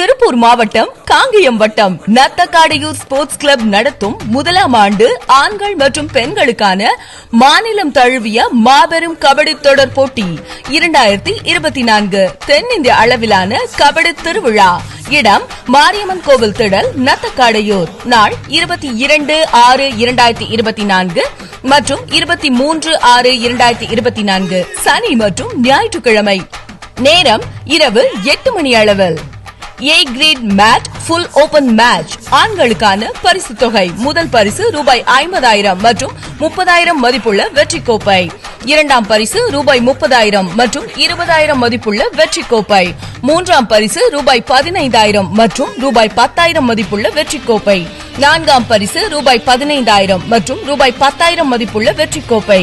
திருப்பூர் மாவட்டம் காங்கேயம் வட்டம். Nathakadaiyur sports club நடத்தும் முதலாம் ஆண்டு ஆண்கள் மற்றும் பெண்களுக்கான மாநிலம் தழுவிய மாபெரும் கபடி தொடர் போட்டி இரண்டாயிரத்தி இருபத்தி நான்கு தென்னிந்திய அளவிலான கபடி திருவிழா. இடம் மாரியம்மன் கோவில் திடல் நத்தக்காடையூர். நாள் இருபத்தி இரண்டு ஆறு இரண்டாயிரத்தி இருபத்தி நான்கு மற்றும் இருபத்தி மூன்று ஆறு இரண்டாயிரத்தி இருபத்தி நான்கு சனி மற்றும் ஞாயிற்றுக்கிழமை. நேரம் இரவு எட்டு மணி அளவில். A grade mat full open match ஆண்களுக்கான பரிசு தொகை. முதல் பரிசு ரூபாய் ஐம்பதாயிரம் மற்றும் முப்பதாயிரம் மதிப்புள்ள வெற்றி கோப்பை இரண்டாம் பரிசு ரூபாய் முப்பதாயிரம் மற்றும் இருபதாயிரம் மதிப்புள்ள வெற்றி கோப்பை மூன்றாம் பரிசு ரூபாய் பதினைந்தாயிரம் மற்றும் ரூபாய் பத்தாயிரம் மதிப்புள்ள வெற்றி கோப்பை நான்காம் பரிசு ரூபாய் பதினைந்தாயிரம் மற்றும் ரூபாய் பத்தாயிரம் மதிப்புள்ள வெற்றி கோப்பை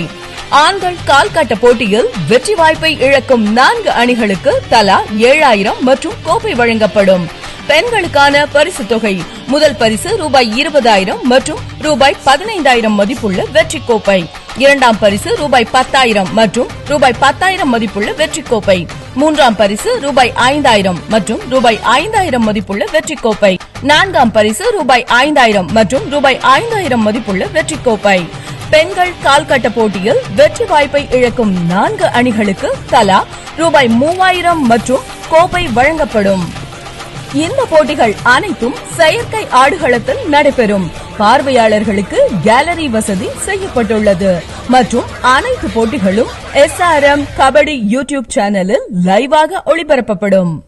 ஆண்கள் கால்கட்ட போட்டியில் வெற்றி வாய்ப்பை இழக்கும் நான்கு அணிகளுக்கு தலா ஏழாயிரம் மற்றும் கோப்பை வழங்கப்படும். பெண்களுக்கான பரிசு தொகை முதல் பரிசு ரூபாய் இருபதாயிரம் மற்றும் ரூபாய் பதினைந்தாயிரம் மதிப்புள்ள வெற்றி கோப்பை. இரண்டாம் பரிசு ரூபாய் பத்தாயிரம் மற்றும் ரூபாய் பத்தாயிரம் மதிப்புள்ள வெற்றி கோப்பை. மூன்றாம் பரிசு ரூபாய் ஐந்தாயிரம் மற்றும் ரூபாய் ஐந்தாயிரம் மதிப்புள்ள வெற்றி கோப்பை. நான்காம் பரிசு ரூபாய் ஐந்தாயிரம் மற்றும் ரூபாய் ஐந்தாயிரம் மதிப்புள்ள வெற்றி கோப்பை. பெண்கள் கால்கட்ட போட்டியில் வெற்றி வாய்ப்பை இழக்கும் நான்கு அணிகளுக்கு தலா ரூபாய் மூவாயிரம் மற்றும் கோப்பை வழங்கப்படும். இந்த போட்டிகள் அனைத்தும் செயற்கை ஆடுகளத்தில் நடைபெறும். பார்வையாளர்களுக்கு கேலரி வசதி செய்யப்பட்டுள்ளது. மற்றும் அனைத்து போட்டிகளும் எஸ்ஆர்எம் கபடி யூடியூப் சேனலில் லைவாக ஒளிபரப்பப்படும்.